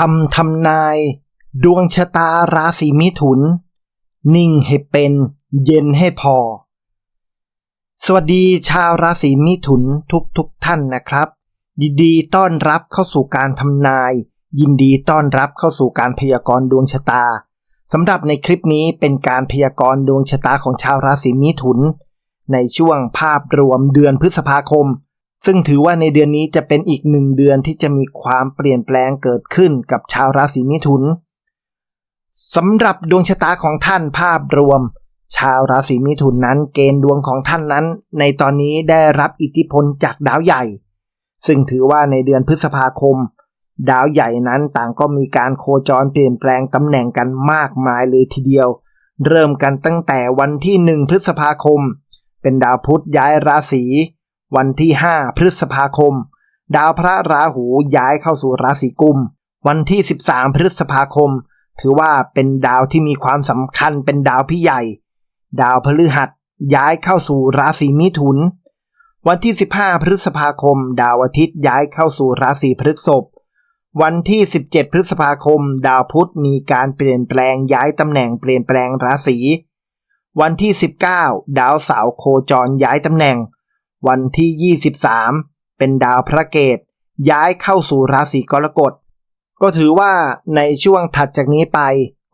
คำทำนาย ดวงชะตาราศีมิถุน นิ่งให้เป็นเย็นให้พอ สวัสดีชาวราศีมิถุนทุกทุกท่านนะครับยินดีต้อนรับเข้าสู่การทำนาย ยินดีต้อนรับเข้าสู่การพยากรณ์ดวงชะตาสำหรับในคลิปนี้เป็นการพยากรณ์ดวงชะตาของชาวราศีมิถุน ในช่วงภาพรวมเดือนพฤษภาคม ซึ่งถือว่าในเดือนนี้จะเป็นอีกหนึ่งเดือนที่จะมีความเปลี่ยนแปลงเกิดขึ้นกับชาวราศีมิถุนสำหรับดวงชะตาของท่านภาพรวม ชาวราศีมิถุนนั้นเกณฑ์ดวงของท่านนั้น ในตอนนี้ได้รับอิทธิพลจากดาวใหญ่ ซึ่งถือว่าในเดือนพฤษภาคม ดาวใหญ่นั้นต่างก็มีการโคจรเปลี่ยนแปลงตำแหน่งกันมากมายเลยทีเดียว เริ่มกันตั้งแต่วันที่หนึ่งพฤษภาคม เป็นดาวพุธย้ายราศี วันที่ 5 พฤษภาคม ดาวพระราหูย้ายเข้าสู่ราศีกุม วันที่ 13 พฤษภาคม ถือว่าเป็นดาวที่มีความสำคัญเป็นดาวพี่ใหญ่ ดาวพฤหัสย้ายเข้าสู่ราศีมิถุน วันที่ 15 พฤษภาคม ดาวอาทิตย์ย้ายเข้าสู่ราศีพฤษภวันที่ 17 พฤษภาคม ดาวพุธมีการเปลี่ยนแปลงย้ายตำแหน่งเปลี่ยนแปลงราศี วันที่ 19 ดาวเสาร์โคจรย้ายตำแหน่ง วันที่ 23 เป็นดาวพระเกต ย้ายเข้าสู่ราศีกรกฎ ก็ถือว่าในช่วงถัดจากนี้ไป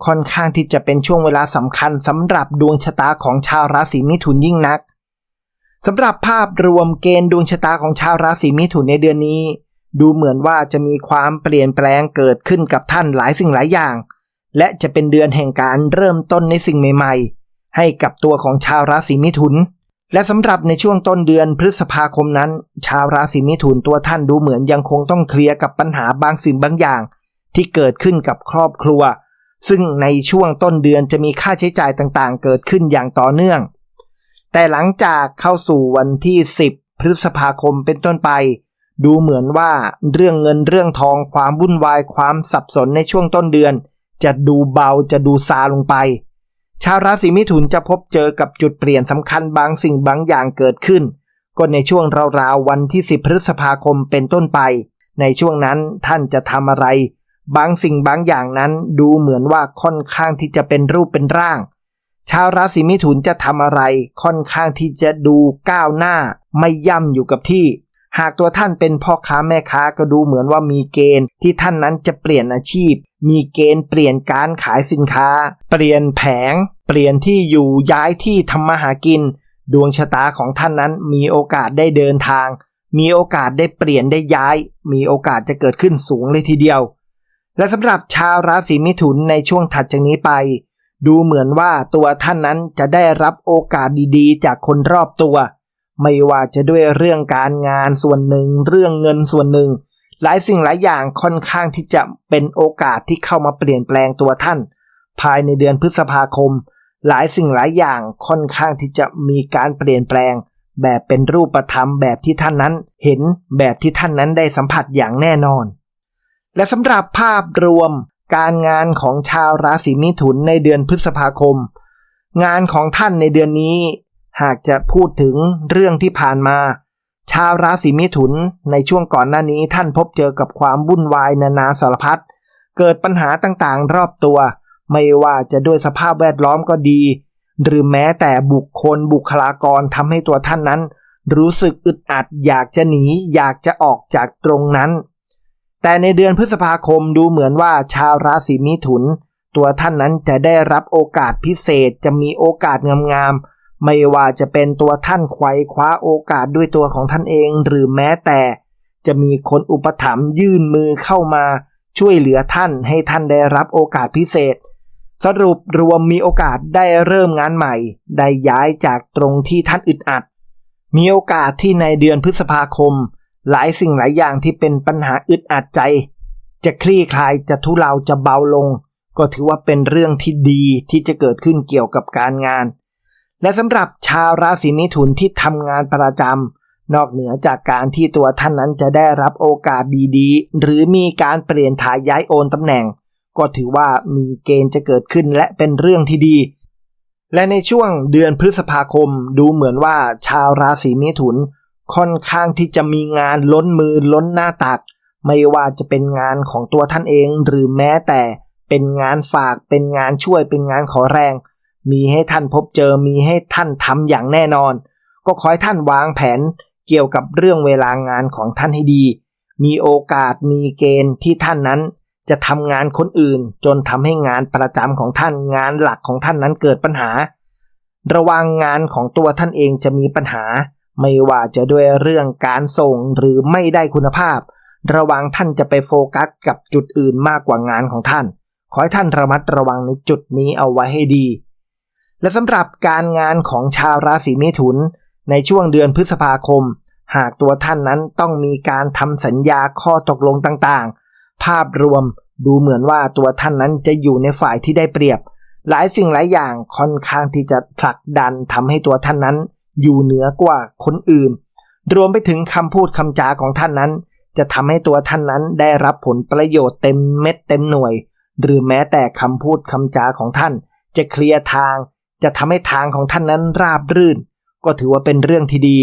ค่อนข้างที่จะเป็นช่วงเวลาสำคัญสำหรับดวงชะตาของชาวราศีมิถุนยิ่งนักสำหรับภาพรวมเกณฑ์ดวงชะตาของชาวราศีมิถุนในเดือนนี้ ดูเหมือนว่าจะมีความเปลี่ยนแปลงเกิดขึ้นกับท่านหลายสิ่งหลายอย่าง และจะเป็นเดือนแห่งการเริ่มต้นในสิ่งใหม่ ๆ ให้กับตัวของชาวราศีมิถุน และสำหรับในช่วงต้นเดือนพฤษภาคมนั้น ชาวราศีมิถุนตัวท่านดูเหมือนยังคงต้องเคลียร์กับปัญหาบางสิ่งบางอย่าง ที่เกิดขึ้นกับครอบครัว ซึ่งในช่วงต้นเดือนจะมีค่าใช้จ่ายต่างๆ เกิดขึ้นอย่างต่อเนื่อง แต่หลังจากเข้าสู่วันที่ 10 พฤษภาคมเป็นต้นไป ดูเหมือนว่าเรื่องเงินเรื่องทองความวุ่นวายความสับสนในช่วงต้นเดือน จะดูเบาจะดูซาลงไป ชาวราศีมิถุนจะพบเจอกับจุดเปลี่ยนสำคัญบางสิ่งบางอย่างเกิดขึ้น ก็ในช่วงราวๆวันที่ 10 พฤษภาคมเป็นต้นไป ในช่วงนั้นท่านจะทำอะไร บางสิ่งบางอย่างนั้นดูเหมือนว่าค่อนข้างที่จะเป็นรูปเป็นร่าง ชาวราศีมิถุนจะทำอะไรค่อนข้างที่จะดูก้าวหน้า ไม่ย่ำอยู่กับที่ หากตัวท่านเป็นพ่อค้าแม่ค้าก็ดูเหมือนว่ามีเกณฑ์ที่ท่านนั้นจะเปลี่ยนอาชีพ มีเกณฑ์เปลี่ยนการขายสินค้า เปลี่ยนแผง เปลี่ยนที่อยู่ย้ายที่ทำมาหากิน ดวงชะตาของท่านนั้นมีโอกาสได้เดินทาง มีโอกาสได้เปลี่ยนได้ย้าย มีโอกาสจะเกิดขึ้นสูงเลยทีเดียว และสำหรับชาวราศีมิถุนในช่วงถัดจากนี้ไป ดูเหมือนว่าตัวท่านนั้นจะได้รับโอกาสดีๆ จากคนรอบตัว ไม่ว่าจะด้วยเรื่องการงานส่วนหนึ่ง เรื่องเงินส่วนหนึ่ง หลายสิ่งหลายอย่างค่อนข้างที่จะเป็นโอกาสที่เข้ามาเปลี่ยนแปลงตัวท่าน ภายในเดือนพฤษภาคม หลายสิ่งหลายอย่างค่อนข้างที่จะมีการเปลี่ยนแปลง แบบเป็นรูปธรรมแบบที่ท่านนั้น เห็นแบบที่ท่านนั้นได้สัมผัสอย่างแน่นอน และสำหรับภาพรวม การงานของชาวราศีมิถุนในเดือนพฤษภาคม งานของท่านในเดือนนี้ หากจะพูดถึงเรื่องที่ผ่านมา ชาวราศีมิถุนในช่วงก่อนหน้านี้ท่านพบเจอกับความวุ่นวายนานาสารพัดเกิดปัญหาต่างๆ รอบตัว ไม่ว่าจะด้วยสภาพแวดล้อมก็ดี หรือแม้แต่บุคคลบุคลากรทำให้ตัวท่านนั้น รู้สึกอึดอัดอยากจะหนี อยากจะออกจากตรงนั้น แต่ในเดือนพฤษภาคมดูเหมือนว่าชาวราศีมิถุน ตัวท่านนั้นจะได้รับโอกาสพิเศษจะมีโอกาสงามๆ ไม่ว่าจะเป็นตัวท่านไขว้คว้าโอกาสด้วยตัวของท่านเองหรือแม้แต่ จะมีคนอุปถัมภ์ยื่นมือเข้ามาช่วยเหลือท่านให้ท่านได้รับโอกาสพิเศษ สรุปรวมมีโอกาสได้เริ่มงานใหม่ ได้ย้ายจากตรงที่ท่านอึดอัด มีโอกาสที่ในเดือนพฤษภาคม หลายสิ่งหลายอย่างที่เป็นปัญหาอึดอัดใจ จะคลี่คลายจะทุเลาจะเบาลง ก็ถือว่าเป็นเรื่องที่ดีที่จะเกิดขึ้นเกี่ยวกับการงาน และสำหรับชาวราศีมิถุนที่ทำงานประจำนอกเหนือจากการที่ตัวท่านนั้นจะได้รับโอกาสดีๆ หรือมีการเปลี่ยนถ่ายย้ายโอนตำแหน่ง ก็ถือว่ามีเกณฑ์จะเกิดขึ้นและเป็นเรื่องที่ดี และในช่วงเดือนพฤษภาคมดูเหมือนว่าชาวราศีมิถุน ค่อนข้างที่จะมีงานล้นมือล้นหน้าตัก ไม่ว่าจะเป็นงานของตัวท่านเองหรือแม้แต่เป็นงานฝากเป็นงานช่วยเป็นงานขอแรง มีให้ท่านพบเจอมีให้ท่านทำอย่างแน่นอน ก็ขอให้ท่านวางแผนเกี่ยวกับเรื่องเวลางานของท่านให้ดี มีโอกาสมีเกณฑ์ที่ท่านนั้น จะทำงานคนอื่น จนทำให้งานประจำของท่านงานหลักของท่านนั้นเกิดปัญหา ระวังงานของตัวท่านเองจะมีปัญหา ไม่ว่าจะด้วยเรื่องการส่งหรือไม่ได้คุณภาพ ระวังท่านจะไปโฟกัสกับจุดอื่นมากกว่างานของท่าน ขอให้ท่านระมัดระวังในจุดนี้เอาไว้ให้ดี และสำหรับการงานของชาวราศีเมถุน ในช่วงเดือนพฤษภาคม หากตัวท่านนั้นต้องมีการทำสัญญาข้อตกลงต่างๆ ภาพรวมดูเหมือนว่าตัวท่านนั้นจะอยู่ในฝ่ายที่ได้เปรียบ หลายสิ่งหลายอย่างค่อนข้างที่จะผลักดันทำให้ตัวท่านนั้น อยู่เหนือกว่าคนอื่น รวมไปถึงคำพูดคำจาของท่านนั้น จะทำให้ตัวท่านนั้นได้รับผลประโยชน์เต็มเม็ดเต็มหน่วย หรือแม้แต่คำพูดคำจาของท่าน จะเคลียร์ทาง จะทำให้ทางของท่านนั้นราบรื่น ก็ถือว่าเป็นเรื่องที่ดี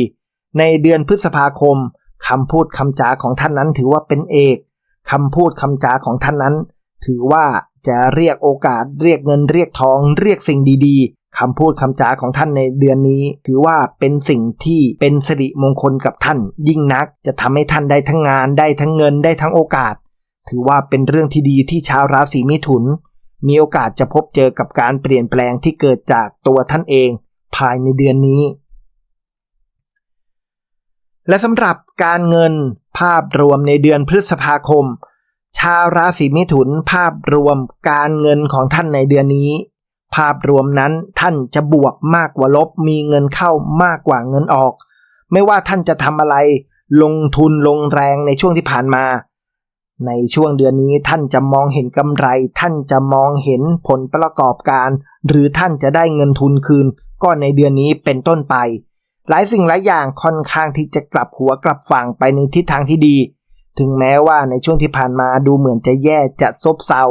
ในเดือนพฤษภาคมคำพูดคำจาของท่านนั้นถือว่าเป็นเอกคำพูดคำจาของท่านนั้น ถือว่าจะเรียกโอกาสเรียกเงินเรียกทอง เรียกสิ่งดีๆคำพูดคำจาของท่านในเดือนนี้ ถือว่าเป็นสิ่งที่เป็นสิริมงคลกับท่าน ยิ่งนักจะทำให้ท่านได้ทั้งงานได้ทั้งเงินได้ทั้งโอกาส ถือว่าเป็นเรื่องที่ดีที่ชาวราศีมิถุน มีโอกาสจะพบเจอกับการเปลี่ยนแปลงที่เกิดจากตัวท่านเองภายในเดือนนี้ และสำหรับการเงินภาพรวมในเดือนพฤษภาคม ชาวราศีมิถุนภาพรวมการเงินของท่านในเดือนนี้ ภาพรวมนั้นท่านจะบวกมากกว่าลบมีเงินเข้ามากกว่าเงินออก ไม่ว่าท่านจะทำอะไร ลงทุนลงแรงในช่วงที่ผ่านมา ในช่วงเดือนนี้ท่านจะมองเห็นกำไร ท่านจะมองเห็นผลประกอบการ หรือท่านจะได้เงินทุนคืน ก็ในเดือนนี้เป็นต้นไป หลายสิ่งหลายอย่างค่อนข้างที่จะกลับหัวกลับฝั่งไปในทิศทางที่ดี ถึงแม้ว่าในช่วงที่ผ่านมาดูเหมือนจะแย่จะซบเซา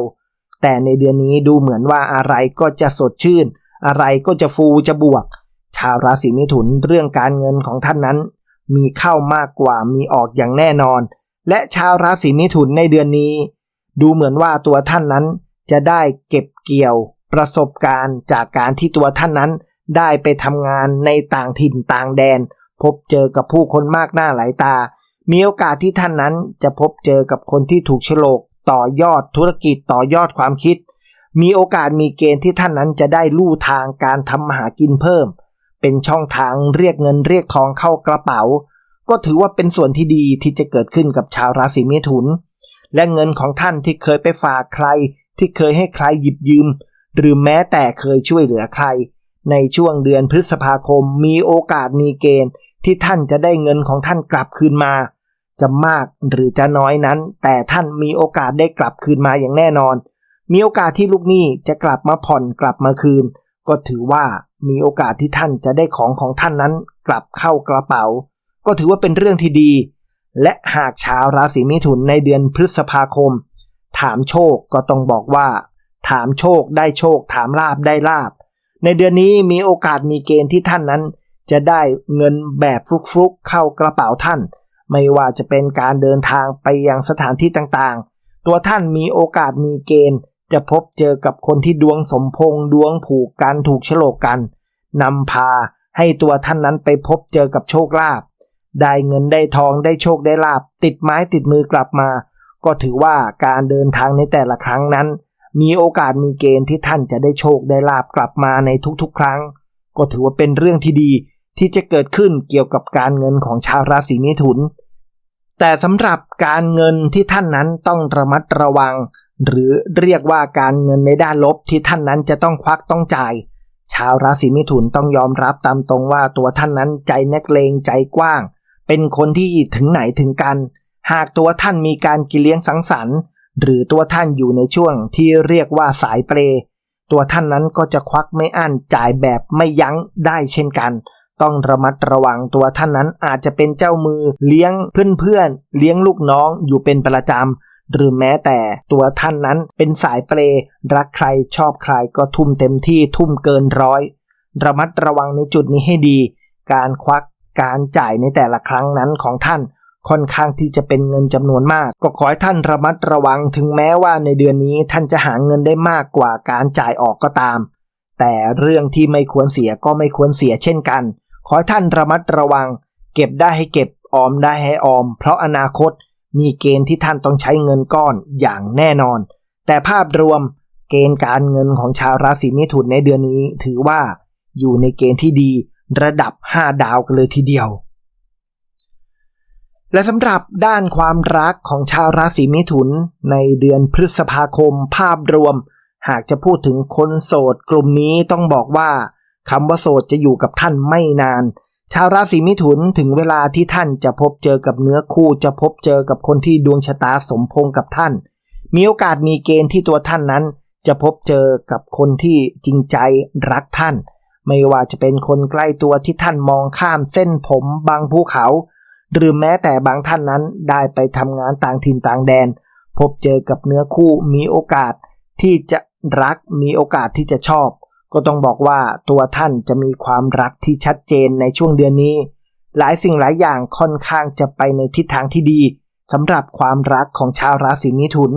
แต่ในเดือนนี้ดูเหมือนว่าอะไรก็จะสดชื่น อะไรก็จะฟูจะบวก ชาวราศีมิถุนเรื่องการเงินของท่านนั้น มีเข้ามากกว่ามีออกอย่างแน่นอน และชาวราศีมิถุนในเดือนนี้ ดูเหมือนว่าตัวท่านนั้นจะได้เก็บเกี่ยวประสบการณ์จากการที่ตัวท่านนั้น ได้ไปทำงานในต่างถิ่นต่างแดน พบเจอกับผู้คนมากหน้าหลายตา มีโอกาสที่ท่านนั้นจะพบเจอกับคนที่ถูกโฉลกต่อยอดธุรกิจต่อยอดความคิด มีโอกาสมีเกณฑ์ที่ท่านนั้นจะได้ลู่ทางการทำมาหากินเพิ่ม เป็นช่องทางเรียกเงินเรียกทองเข้ากระเป๋า ก็ถือว่าเป็นส่วนที่ดีที่จะเกิดขึ้นกับชาวราศีเมถุน และเงินของท่านที่เคยไปฝากใคร ที่เคยให้ใครหยิบยืม หรือแม้แต่เคยช่วยเหลือใคร ในช่วงเดือนพฤษภาคมมีโอกาสมีเกณฑ์ ที่ท่านจะได้เงินของท่านกลับคืนมา จะมากหรือจะน้อยนั้น แต่ท่านมีโอกาสได้กลับคืนมาอย่างแน่นอน มีโอกาสที่ลูกหนี้จะกลับมาผ่อนกลับมาคืน ก็ถือว่ามีโอกาสที่ท่านจะได้ของของท่านนั้นกลับเข้ากระเป๋า ก็ถือว่าเป็นเรื่องที่ดี และหากชาวราศีมิถุนในเดือนพฤษภาคม ถามโชคก็ต้องบอกว่า ถามโชคได้โชค ถามลาบได้ลาบ ในเดือนนี้มีโอกาสมีเกณฑ์ที่ท่านนั้น จะได้เงินแบบฟลุกๆเข้ากระเป๋าท่าน ไม่ว่าจะเป็นการเดินทางไปยังสถานที่ต่างๆ ตัวท่านมีโอกาสมีเกณฑ์ จะพบเจอกับคนที่ดวงสมพงษ์ดวงผูกกันถูกโฉลกกันนำพาให้ตัวท่านนั้นไปพบเจอกับโชคลาภ ได้เงินได้ทองได้โชคได้ลาบ ติดไม้ติดมือกลับมา ก็ถือว่าการเดินทางในแต่ละครั้งนั้น มีโอกาสมีเกณฑ์ที่ท่านจะได้โชคได้ลาบกลับมาในทุกๆ ครั้ง ก็ถือว่าเป็นเรื่องที่ดีที่จะเกิดขึ้นเกี่ยวกับการเงินของชาวราศีมิถุน แต่สำหรับการเงินที่ท่านนั้นต้องระมัดระวัง หรือเรียกว่าการเงินในด้านลบที่ท่านนั้นจะต้องควักต้องจ่าย ชาวราศีมิถุนต้องยอมรับตามตรงว่าตัวท่านนั้นใจนักเลงใจกว้าง เป็นคนที่ถึงไหนถึงกัน หากตัวท่านมีการกินเลี้ยงสังสรรค์ หรือตัวท่านอยู่ในช่วงที่เรียกว่าสายเปรตัวท่านนั้นก็จะควักไม่อั้นจ่ายแบบไม่ยั้งได้เช่นกัน ต้องระมัดระวังตัวท่านนั้นอาจจะเป็นเจ้ามือเลี้ยงเพื่อนๆเลี้ยงลูกน้องอยู่เป็นประจำหรือแม้แต่ตัวท่านนั้นเป็นสายเปรรักใครชอบใครก็ทุ่มเต็มที่ทุ่มเกินร้อย ระมัดระวังในจุดนี้ให้ดี การควัก การจ่ายในแต่ละครั้งนั้นของท่านค่อนข้างที่จะเป็นเงินจำนวนมาก ก็ขอให้ท่านระมัดระวังถึงแม้ว่าในเดือนนี้ท่านจะหาเงินได้มากกว่าการจ่ายออกก็ตาม แต่เรื่องที่ไม่ควรเสียก็ไม่ควรเสียเช่นกัน ขอให้ท่านระมัดระวัง เก็บได้ให้เก็บออมได้ให้ออม เพราะอนาคตมีเกณฑ์ที่ท่านต้องใช้เงินก้อนอย่างแน่นอน แต่ภาพรวมเกณฑ์การเงินของชาวราศีมิถุนในเดือนนี้ถือว่า อยู่ในเกณฑ์ที่ดี ระดับ 5 ดาวกันเลยทีเดียว และสำหรับด้านความรักของชาวราศีมิถุนในเดือนพฤษภาคมภาพรวม หากจะพูดถึงคนโสดกลุ่มนี้ต้องบอกว่าคำว่าโสดจะอยู่กับท่านไม่นาน ชาวราศีมิถุนถึงเวลาที่ท่านจะพบเจอกับเนื้อคู่จะพบเจอกับคนที่ดวงชะตาสมพงกับท่าน มีโอกาสมีเกณฑ์ที่ตัวท่านนั้น จะพบเจอกับคนที่จริงใจรักท่าน ไม่ว่าจะเป็นคนใกล้ตัวที่ท่านมองข้ามเส้นผมบางภูเขา หรือแม้แต่บางท่านนั้นได้ไปทำงานต่างถิ่นต่างแดน พบเจอกับเนื้อคู่มีโอกาสที่จะรักมีโอกาสที่จะชอบ ก็ต้องบอกว่าตัวท่านจะมีความรักที่ชัดเจนในช่วงเดือนนี้ หลายสิ่งหลายอย่างค่อนข้างจะไปในทิศทางที่ดีสำหรับความรักของชาวราศีมิถุน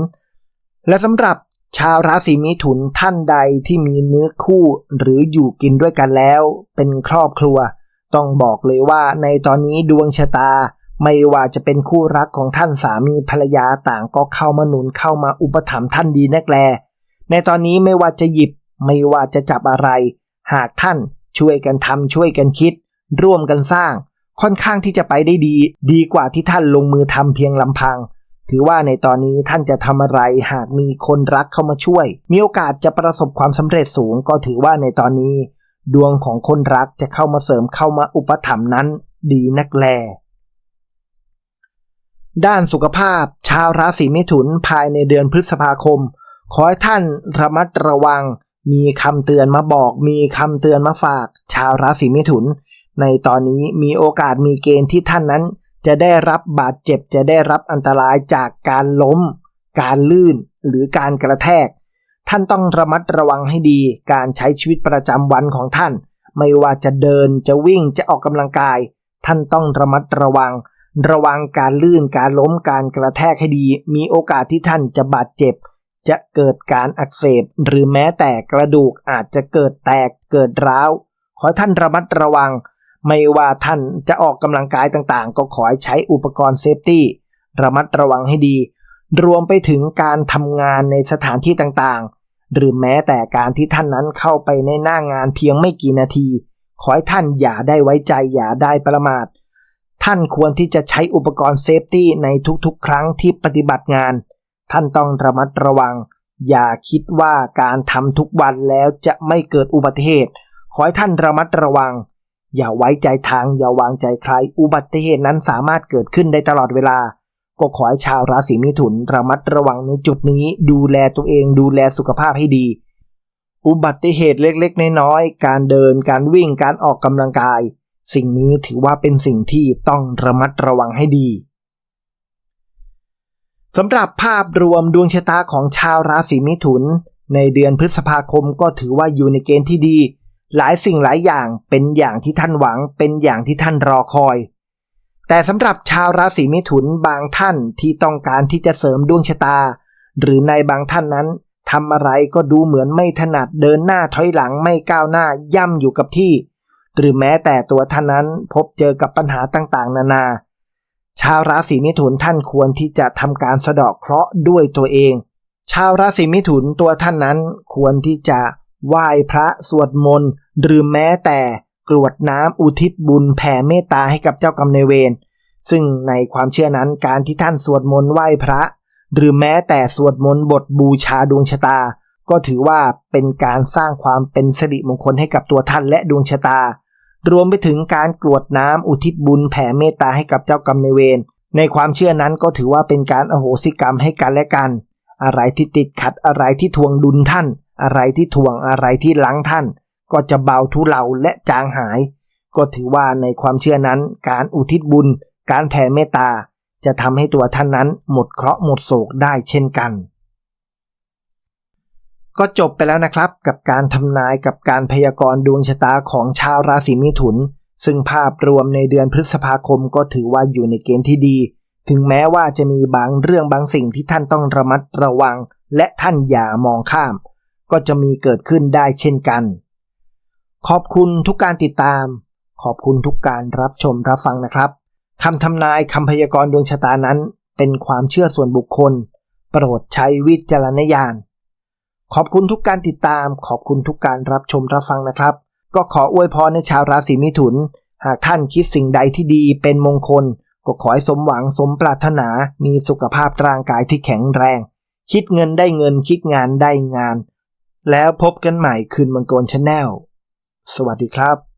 และสำหรับ ชาวราศีมิถุนท่านใดที่มีเนื้อคู่หรืออยู่กินด้วยกันแล้ว เป็นครอบครัว ต้องบอกเลยว่าในตอนนี้ดวงชะตา ไม่ว่าจะเป็นคู่รักของท่านสามีภรรยาต่างก็เข้ามาหนุนเข้ามาอุปถัมภ์ท่านดีนักแล ในตอนนี้ไม่ว่าจะหยิบไม่ว่าจะจับอะไร หากท่านช่วยกันทำช่วยกันคิด ร่วมกันสร้าง ค่อนข้างที่จะไปได้ดี ดีกว่าที่ท่านลงมือทำเพียงลำพัง ถือว่าในตอนนี้ท่านจะทำอะไรหากมีคนรักเข้ามาช่วย มีโอกาสจะประสบความสำเร็จสูงก็ถือว่าในตอนนี้ ดวงของคนรักจะเข้ามาเสริมเข้ามาอุปถัมภ์นั้น ดีนักแล ด้านสุขภาพ ชาวราศีมิถุนภายในเดือนพฤษภาคม ขอให้ท่านระมัดระวัง มีคำเตือนมาบอก มีคำเตือนมาฝาก ชาวราศีมิถุน ในตอนนี้มีโอกาสมีเกณฑ์ที่ท่านนั้น จะได้รับบาดเจ็บจะได้รับอันตรายจากการล้ม การลื่น หรือการกระแทก ท่านต้องระมัดระวังให้ดีการใช้ชีวิตประจำวันของท่าน ไม่ว่าจะเดินจะวิ่งจะออกกำลังกาย ท่านต้องระมัดระวัง ระวังการลื่นการล้มการกระแทกให้ดี มีโอกาสที่ท่านจะบาดเจ็บ จะเกิดการอักเสบ หรือแม้แต่กระดูกอาจจะเกิดแตกเกิดร้าว ขอท่านระมัดระวัง ไม่ว่าท่านจะออกกำลังกายต่างๆ ก็ขอให้ใช้อุปกรณ์เซฟตี้ระมัดระวังให้ดี รวมไปถึงการทำงานในสถานที่ต่างๆ หรือแม้แต่การที่ท่านนั้นเข้าไปในหน้างานเพียงไม่กี่นาที ขอให้ท่านอย่าได้ไว้ใจอย่าได้ประมาท ท่านควรที่จะใช้อุปกรณ์เซฟตี้ในทุกๆ ครั้งที่ปฏิบัติงาน ท่านต้องระมัดระวัง อย่าคิดว่าการทำทุกวันแล้วจะไม่เกิดอุบัติเหตุ ขอให้ท่านระมัดระวัง อย่าไว้ใจทางอย่าวางใจใคร อุบัติเหตุนั้นสามารถเกิดขึ้นได้ตลอดเวลา ก็ขอให้ชาวราศีมิถุนระมัดระวังในจุดนี้ ดูแลตัวเองดูแลสุขภาพให้ดี อุบัติเหตุเล็กๆ น้อยๆ การเดิน การวิ่งการออกกำลังกาย สิ่งนี้ถือว่าเป็นสิ่งที่ต้องระมัดระวังให้ดีสำหรับภาพรวมดวงชะตาของชาวราศีมิถุน ในเดือนพฤษภาคมก็ถือว่าอยู่ในเกณฑ์ที่ดี หลายสิ่งหลายอย่างเป็นอย่างที่ท่านหวังเป็นอย่างที่ท่านรอคอย แต่สำหรับชาวราศีมิถุนบางท่านที่ต้องการที่จะเสริมดวงชะตา หรือในบางท่านนั้นทำอะไรก็ดูเหมือนไม่ถนัดเดินหน้าถอยหลังไม่ก้าวหน้าย่ำอยู่กับที่ หรือแม้แต่ตัวท่านนั้นพบเจอกับปัญหาต่างๆ นานา ชาวราศีมิถุนท่านควรที่จะทำการสะดอกเคราะห์ด้วยตัวเอง ชาวราศีมิถุนตัวท่านนั้นควรที่จะไหว้พระสวดมนต์ หรือแม้แต่กรวดน้ำอุทิศบุญแผ่เมตตาให้กับเจ้ากรรมนายเวรซึ่งในความเชื่อนั้นการที่ท่านสวดมนต์ไหว้พระ หรือแม้แต่สวดมนต์บทบูชาดวงชะตา ก็ถือว่าเป็นการสร้างความเป็นสิริมงคลให้กับตัวท่านและดวงชะตา รวมไปถึงการกรวดน้ำอุทิศบุญแผ่เมตตาให้กับเจ้ากรรมนายเวรในความเชื่อนั้นก็ถือว่าเป็นการอโหสิกรรมให้กันและกัน อะไรที่ติดขัดอะไรที่ทวงดุลท่าน อะไรที่ทวงอะไรที่ล้างท่าน ก็จะเบาทุเลาและจางหาย ก็ถือว่าในความเชื่อนั้น การอุทิศบุญ การแผ่เมตตา จะทำให้ตัวท่านนั้นหมดเคราะห์หมดโศกได้เช่นกัน ก็จบไปแล้วนะครับกับการทำนายกับการพยากรณ์ดวงชะตาของชาวราศีมิถุน ซึ่งภาพรวมในเดือนพฤษภาคมก็ถือว่าอยู่ในเกณฑ์ที่ดีถึงแม้ว่าจะมีบางเรื่องบางสิ่งที่ท่านต้องระมัดระวัง และท่านอย่ามองข้าม ก็จะมีเกิดขึ้นได้เช่นกัน ขอบคุณทุกการติดตาม ขอบคุณทุกการรับชมรับฟังนะครับคำทำนายคำพยากรณ์ดวงชะตานั้น เป็นความเชื่อส่วนบุคคล โปรดใช้วิจารณญาณ ขอบคุณทุกการติดตาม ขอบคุณทุกการรับชมรับฟังนะครับ ก็ขออวยพรในชาวราศีมิถุน หากท่านคิดสิ่งใดที่ดีเป็นมงคล ก็ขอให้สมหวังสมปรารถนา มีสุขภาพร่างกายที่แข็งแรง คิดเงินได้เงินคิดงานได้งาน แล้วพบกันใหม่คืนมังกรชาแนล สวัสดีครับ